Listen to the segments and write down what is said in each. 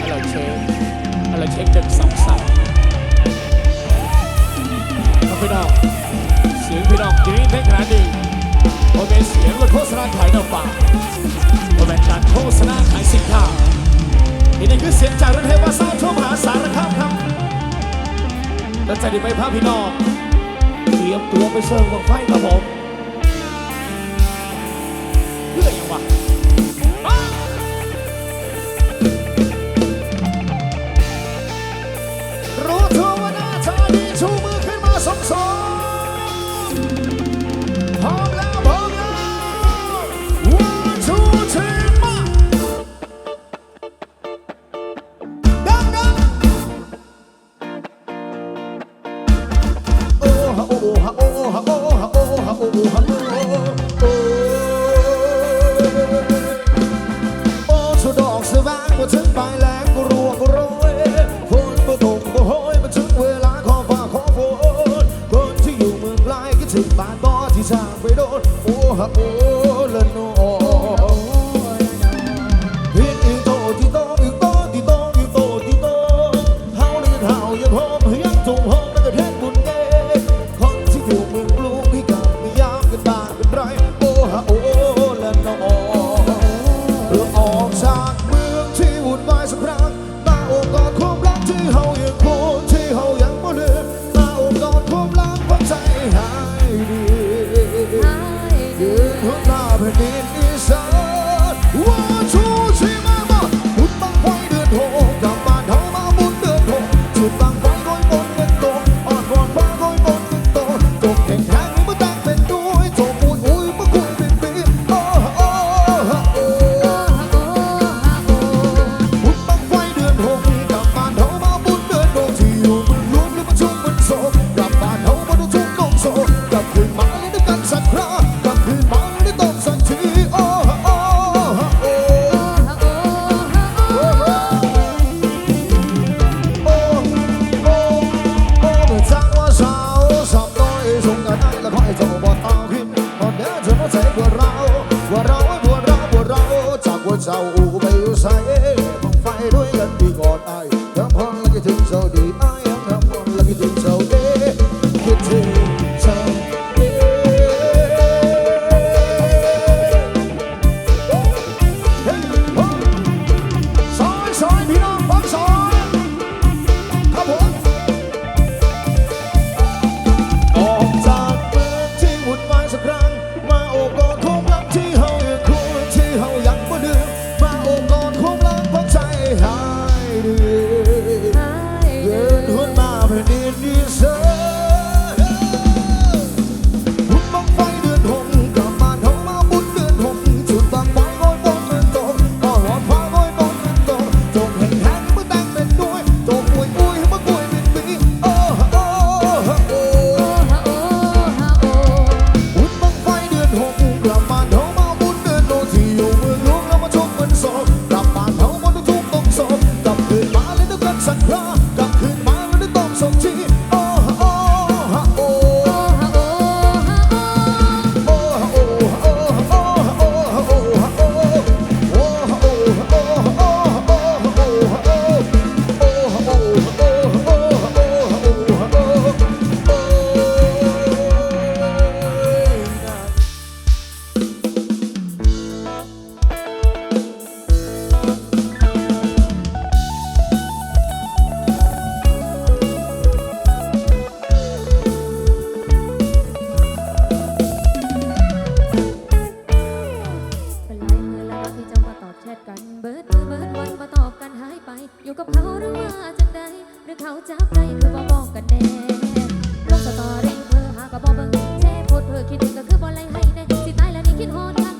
ฮัลโหลเช็คฮัลโหลเช็คหนึ่สองสายครับพี่น้องเสียงพี่น้องกรี๊ดในาณะนี้โอเคเสียงรถโฆษณาขายหน้าฝากโอเปนการโฆษณาขายสินค้าอันนี้คือเสียงจากรถเทวาสร้างทั่วมหาสารคามครับแล้วจะดีไปภาพพี่น้องเตรียมตัวไปเชิงบังไฟครับผม ใจคือบ่บอกกันแน่ลงสตอรี่เธอหาก็บ่เบิ่งเชร์โพสเธอคิดถึงก็คือบอลไล่ให้แน่สิตายแล้วนี่คิดฮอด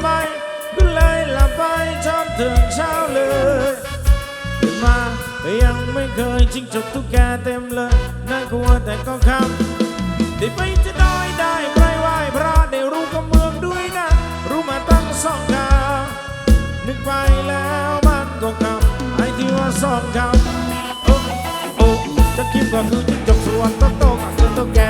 ไมก็เลยหลับไปจนถึงเช้าเลยตื่นมายังไม่เคยจิ้งจกทุกแกเต็มเลยน่ากลัวแต่ก็คำได้ไปจะน้อยได้ไปไหว้พระได้รู้กับเมืองด้วยนะ รู้มาตั้งสองกานึกไปแล้วมันก็คำไอ้ที่ว่าสองคำโอ้โอ้จะคิดก็คือจิ้งจกสวนต้องโตกับต้องแก